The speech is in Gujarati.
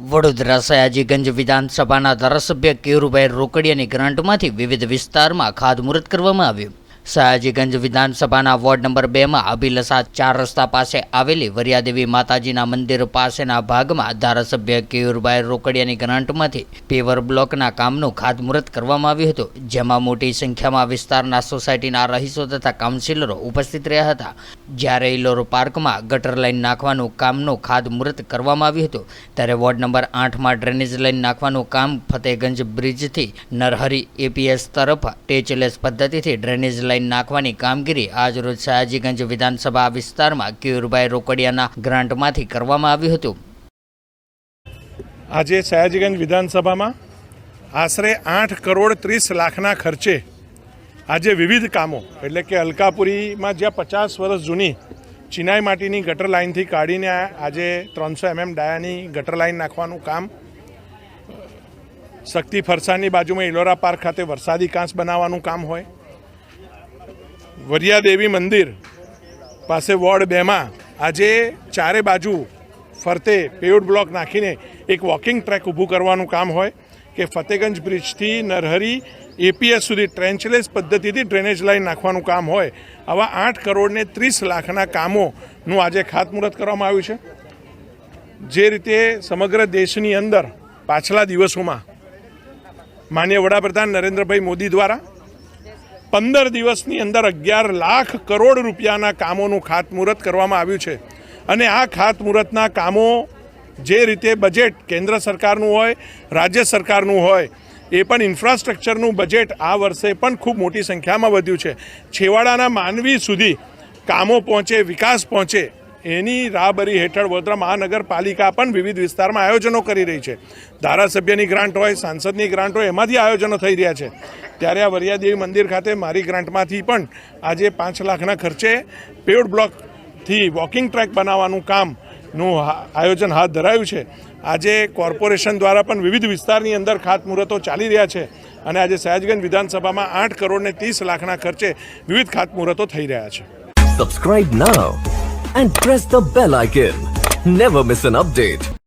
વડોદરા સયાજીગંજ વિધાનસભાના ધારાસભ્ય કેરુભાઈ રોકડિયાની ગ્રાન્ટમાંથી વિવિધ વિસ્તારમાં ખાતમુહૂર્ત કરવામાં આવ્યું. સયાજીગંજ વિધાનસભાના વોર્ડ નંબર બેમાં અભિલષા ચાર રસ્તા પાસે આવેલી વરિયાદેવી માતાજીના મંદિર પાસેના ભાગમાં ધારાસભ્ય કેયુરભાઈ રોકડિયાની ગ્રાન્ટમાંથી પેવર બ્લોકના કામનું ખાતમુહૂર્ત કરવામાં આવ્યું હતું, જેમાં મોટી સંખ્યામાં વિસ્તારના સોસાયટીના રહીશો તથા કાઉન્સિલરો ઉપસ્થિત રહ્યા હતા. જ્યારે ઇલોરો પાર્કમાં ગટર લાઇન નાખવાનું કામનું ખાતમુહૂર્ત કરવામાં આવ્યું હતું, ત્યારે વોર્ડ નંબર આઠમાં ડ્રેનેજ લાઇન નાખવાનું કામ ફતેગંજ બ્રિજથી નરહરી એપીએસ તરફ ટેચલેસ પદ્ધતિથી ડ્રેનેજ લાઇન નાખવાની કામગીરી આજરોજ સયાજીગંજ વિધાનસભા વિસ્તારમાં કેયુરભાઈ રોકડિયાના ગ્રાન્ટમાંથી કરવામાં આવ્યું હતું. આજે સયાજીગંજ વિધાનસભામાં આશરે આઠ કરોડ ત્રીસ લાખના ખર્ચે આજે વિવિધ કામો, એટલે કે અલકાપુરીમાં જ્યાં પચાસ વર્ષ જૂની ચિનાઈ માટીની ગટર લાઇનથી કાઢીને આજે ત્રણસો એમએમ ડાયાની ગટર લાઇન નાખવાનું કામ શક્તિ ફરસાણની બાજુમાં ઇલોરા પાર્ક ખાતે વરસાદી કાંસ બનાવવાનું કામ હોય વરિયાદેવી મંદિર પાસે વોર્ડ બેમાં આજે ચારે બાજુ ફરતે પેવડ બ્લોક નાખીને એક વોકિંગ ટ્રેક ઊભું કરવાનું કામ હોય કે ફતેગંજ બ્રિજથી નરહરી એપીએસ સુધી ટ્રેન્ચલેસ પદ્ધતિથી ડ્રેનેજ લાઇન નાખવાનું કામ હોય આવા આઠ કરોડને ત્રીસ લાખના કામોનું આજે ખાતમુહૂર્ત કરવામાં આવ્યું છે. જે રીતે સમગ્ર દેશની અંદર પાછલા દિવસોમાં માન્ય વડાપ્રધાન નરેન્દ્રભાઈ મોદી દ્વારા પંદર દિવસની અંદર અગિયાર લાખ કરોડ રૂપિયાના કામોનું ખાતમુહૂર્ત કરવામાં આવ્યું છે. અને આ ખાતમુહૂર્તના કામો જે રીતે બજેટ કેન્દ્ર સરકારનું હોય, રાજ્ય સરકારનું હોય, એ પણ ઇન્ફ્રાસ્ટ્રક્ચરનું બજેટ આ વર્ષે પણ ખૂબ મોટી સંખ્યામાં વધ્યું છે. છેવાડાના માનવી સુધી કામો પહોંચે, વિકાસ પહોંચે, એની રાહબરી હેઠળ વડોદરા મહાનગરપાલિકા પણ વિવિધ વિસ્તારમાં આયોજનો કરી રહી છે. ધારાસભ્યની ગ્રાન્ટ હોય, સાંસદની ગ્રાન્ટ હોય, એમાંથી આયોજનો થઈ રહ્યા છે. ત્યારે આ વરિયાદેવી મંદિર ખાતે મારી ગ્રાન્ટમાંથી પણ આજે પાંચ લાખના ખર્ચે પેવડ બ્લોકથી વોકિંગ ટ્રેક બનાવવાનું કામનું આયોજન હાથ ધરાયું છે. આજે કોર્પોરેશન દ્વારા પણ વિવિધ વિસ્તારની અંદર ખાતમુહૂર્તો ચાલી રહ્યા છે અને આજે સયાજગંજ વિધાનસભામાં આઠ કરોડને ત્રીસ લાખના ખર્ચે વિવિધ ખાતમુહૂર્તો થઈ રહ્યા છે. Subscribe now and press the bell icon never miss an update.